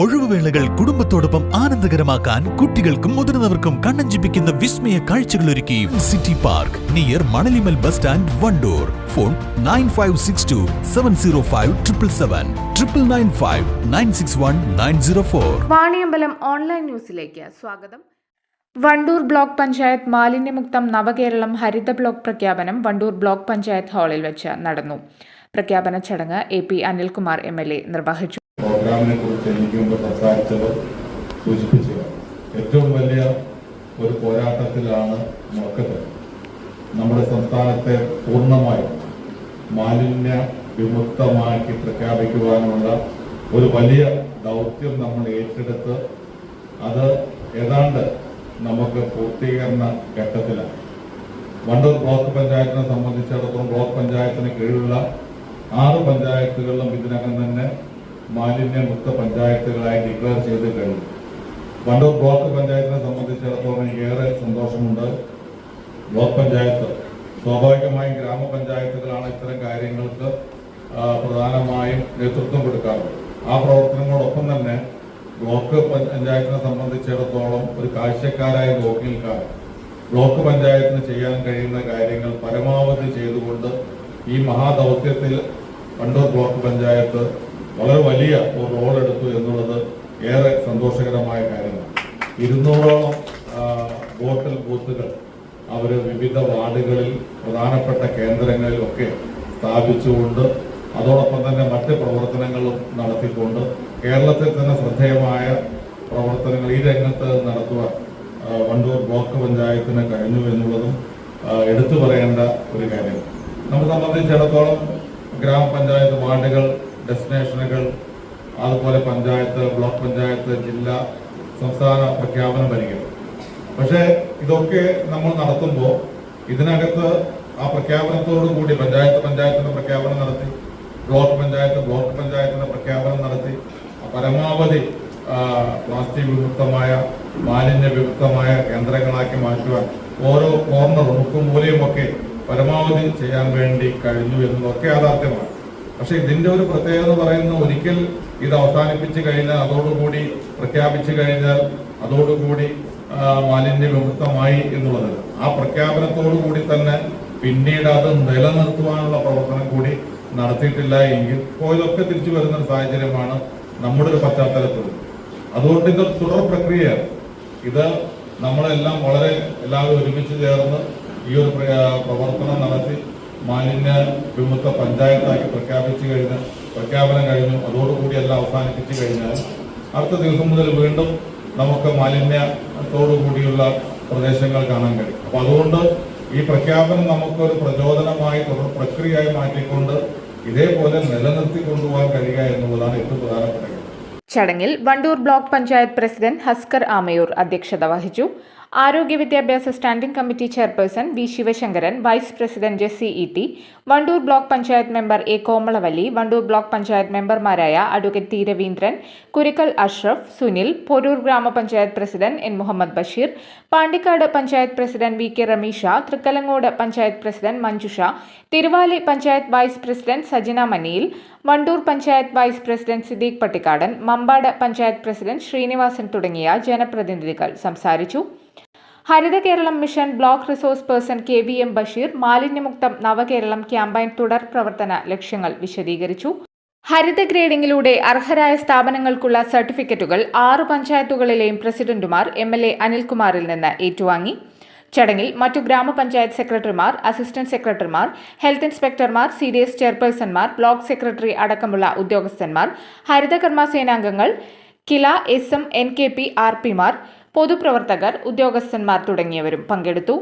ഒഴിവുവേളകൾ കുടുംബത്തോടൊപ്പം ആനന്ദകരമാക്കാൻ കുട്ടികൾക്കും മുതിർന്നവർക്കും കണ്ണഞ്ചിപ്പിക്കുന്ന വിസ്മയ കാഴ്ചകൾ ഒരുക്കി city park near Manalimal bus stand Wandoor. Phone nine five six two seven zero five triple seven. Triple nine five nine six one nine zero four. Vaniyambalam online ന്യൂസിലേക്ക് സ്വാഗതം. Wandoor block panchayat മാലിന്യമുക്തം നവകേരളം ഹരിത ബ്ലോക്ക് പ്രഖ്യാപനം വണ്ടൂർ ബ്ലോക്ക് പഞ്ചായത്ത് ഹാളിൽ വെച്ച് നടന്നു. പ്രഖ്യാപന ചടങ്ങ് A P Anilkumar M L A നിർവഹിച്ചു. പ്രോഗ്രാമിനെ കുറിച്ച് എനിക്ക് മുമ്പ് സംസാരിച്ചത് സൂചിപ്പിച്ചത് ഏറ്റവും വലിയ ഒരു പോരാട്ടത്തിലാണ് നോക്കുന്നത് നമ്മുടെ സംസ്ഥാനത്തെ പൂർണമായും മാലിന്യ വിമുക്തമാക്കി പ്രഖ്യാപിക്കുവാനുള്ള ഒരു വലിയ ദൗത്യം നമ്മൾ ഏറ്റെടുത്ത് അത് ഏതാണ്ട് നമുക്ക് പൂർത്തീകരണ ഘട്ടത്തിലാണ്. വണ്ടൂർ ബ്ലോക്ക് പഞ്ചായത്തിനെ സംബന്ധിച്ചിടത്തോളം ബ്ലോക്ക് പഞ്ചായത്തിന് കീഴിലുള്ള ആറ് പഞ്ചായത്തുകളിലും ഇതിനകം തന്നെ മാലിന്യമുക്ത പഞ്ചായത്തുകളായി ഡിക്ലെയർ ചെയ്ത് കഴിഞ്ഞു. വണ്ടൂർ ബ്ലോക്ക് പഞ്ചായത്തിനെ സംബന്ധിച്ചിടത്തോളം ഏറെ സന്തോഷമുണ്ട് ബ്ലോക്ക് പഞ്ചായത്ത്. സ്വാഭാവികമായും ഗ്രാമപഞ്ചായത്തുകളാണ് ഇത്തരം കാര്യങ്ങൾക്ക് പ്രധാനമായും നേതൃത്വം കൊടുക്കാറുള്ളത്. ആ പ്രവർത്തനങ്ങളോടൊപ്പം തന്നെ ബ്ലോക്ക് പഞ്ചായത്തിനെ സംബന്ധിച്ചിടത്തോളം ഒരു കാഴ്ചക്കാരായ നോക്കി നിൽക്കാറ് ബ്ലോക്ക് പഞ്ചായത്തിന് ചെയ്യാൻ കഴിയുന്ന കാര്യങ്ങൾ പരമാവധി ചെയ്തുകൊണ്ട് ഈ മഹാദൗത്യത്തിൽ വണ്ടൂർ ബ്ലോക്ക് പഞ്ചായത്ത് വളരെ വലിയ ഒരു റോൾ എടുത്തു എന്നുള്ളത് ഏറെ സന്തോഷകരമായ കാര്യമാണ്. ഇരുന്നൂറോളം വോട്ടൽ ബൂത്തുകൾ അവർ വിവിധ വാർഡുകളിൽ പ്രധാനപ്പെട്ട കേന്ദ്രങ്ങളിലൊക്കെ സ്ഥാപിച്ചുകൊണ്ട് അതോടൊപ്പം തന്നെ മറ്റ് പ്രവർത്തനങ്ങളും നടത്തിക്കൊണ്ട് കേരളത്തിൽ തന്നെ ശ്രദ്ധേയമായ പ്രവർത്തനങ്ങൾ ഈ രംഗത്ത് നടത്തുവാൻ വണ്ടൂർ ബ്ലോക്ക് പഞ്ചായത്തിന് കഴിഞ്ഞു എന്നുള്ളതും എടുത്തു പറയേണ്ട ഒരു കാര്യം നമ്മെ സംബന്ധിച്ചിടത്തോളം ഗ്രാമപഞ്ചായത്ത് വാർഡുകൾ ഡെസ്റ്റിനേഷനുകൾ അതുപോലെ പഞ്ചായത്ത് ബ്ലോക്ക് പഞ്ചായത്ത് ജില്ല സംസ്ഥാന പ്രഖ്യാപനം വരികയും പക്ഷേ ഇതൊക്കെ നമ്മൾ നടത്തുമ്പോൾ ഇതിനകത്ത് ആ പ്രഖ്യാപനത്തോടു കൂടി പഞ്ചായത്ത് പഞ്ചായത്തിന്റെ പ്രഖ്യാപനം നടത്തി ബ്ലോക്ക് പഞ്ചായത്ത് ബ്ലോക്ക് പഞ്ചായത്തിന്റെ പ്രഖ്യാപനം നടത്തി പരമാവധി പ്ലാസ്റ്റിക് വിമുക്തമായ മാലിന്യ വിമുക്തമായ കേന്ദ്രങ്ങളാക്കി മാറ്റുവാൻ ഓരോ കോർണറും മുക്കും മൂലയും ഒക്കെ പരമാവധി ചെയ്യാൻ വേണ്ടി കഴിഞ്ഞു എന്നതൊക്കെ യാഥാർത്ഥ്യമാണ്. പക്ഷെ ഇതിന്റെ ഒരു പ്രത്യേകത എന്ന് പറയുന്നത് ഒരിക്കൽ ഇത് അവസാനിപ്പിച്ചു കഴിഞ്ഞാൽ അതോടുകൂടി പ്രഖ്യാപിച്ചു കഴിഞ്ഞാൽ അതോടുകൂടി മാലിന്യ വിമുക്തമായി എന്നുള്ളത്. ആ പ്രഖ്യാപനത്തോടു കൂടി തന്നെ പിന്നീട് അത് നിലനിർത്തുവാനുള്ള പ്രവർത്തനം കൂടി നടത്തിയിട്ടില്ല എങ്കിൽ ഇപ്പോൾ ഇതൊക്കെ തിരിച്ചു വരുന്ന ഒരു സാഹചര്യമാണ് നമ്മുടെ ഒരു പശ്ചാത്തലത്തിൽ. അതുകൊണ്ട് ഇത് തുടർ പ്രക്രിയ. ഇത് നമ്മളെല്ലാം വളരെ എല്ലാവരും ഒരുമിച്ച് ചേർന്ന് ഈ ഒരു പ്രവർത്തനം മാലിന്യ വിമുക്ത പഞ്ചായത്താക്കി പ്രഖ്യാപിച്ചു കഴിഞ്ഞ പ്രഖ്യാപനം കഴിഞ്ഞു. അതോടുകൂടി എല്ലാം അവസാനിപ്പിച്ചു കഴിഞ്ഞാൽ അടുത്ത ദിവസം മുതൽ വീണ്ടും നമുക്ക് മാലിന്യത്തോടു കൂടിയുള്ള പ്രദേശങ്ങൾ കാണാൻ കഴിയും. അപ്പോൾ അതുകൊണ്ട് ഈ പ്രഖ്യാപനം നമുക്കൊരു പ്രചോദനമായി തുടർ പ്രക്രിയയായി മാറ്റിക്കൊണ്ട് ഇതേപോലെ നിലനിർത്തി കൊണ്ടുപോകാൻ കഴിയുക എന്നുള്ളതാണ് ഏറ്റവും പ്രധാനപ്പെട്ട ചടങ്ങിൽ വണ്ടൂർ ബ്ലോക്ക് പഞ്ചായത്ത് പ്രസിഡന്റ് ഹസ്കർ ആമയൂർ അധ്യക്ഷത വഹിച്ചു. ആരോഗ്യ വിദ്യാഭ്യാസ standing committee chairperson V Sivasankaran vice president Jessy E T Wandoor block panchayat member A Komalavalli Wandoor block panchayat മെമ്പർമാരായ advocate T Raveendran Kurikkal Ashraf Sunil Porur grama panchayat president N Muhammad Basheer Pandikkad panchayat president V K Ramisha Thrikkalangode panchayat president Manjusha Thiruvali panchayat vice president Sajina Maniyil Wandoor panchayat vice president Siddique Pattikkadan Mampad panchayat president Srinivasan തുടങ്ങിയ ജനപ്രതിനിധികൾ സംസാരിച്ചു. Haritha Keralam mission block resource person K V M Basheer മാലിന്യമുക്തം Navakeralam campaign തുടർ പ്രവർത്തന ലക്ഷ്യങ്ങൾ വിശദീകരിച്ചു. ഹരിത ഗ്രേഡിംഗിലൂടെ അർഹരായ സ്ഥാപനങ്ങൾക്കുള്ള സർട്ടിഫിക്കറ്റുകൾ ആറ് പഞ്ചായത്തുകളിലെയും പ്രസിഡന്റുമാർ എം എൽ എ അനിൽകുമാറിൽ നിന്ന് ഏറ്റുവാങ്ങി. ചടങ്ങിൽ മറ്റു ഗ്രാമപഞ്ചായത്ത് സെക്രട്ടറിമാർ അസിസ്റ്റന്റ് സെക്രട്ടറിമാർ ഹെൽത്ത് ഇൻസ്പെക്ടർമാർ സി ഡി എസ് ചെയർപേഴ്സൺമാർ ബ്ലോക്ക് സെക്രട്ടറി അടക്കമുള്ള ഉദ്യോഗസ്ഥന്മാർ ഹരിതകർമ്മ സേനാംഗങ്ങൾ KILA S M N K P R പിമാർ പൊതുപ്രവർത്തകർ ഉദ്യോഗസ്ഥന്മാർ തുടങ്ങിയവരും പങ്കെടുത്തു.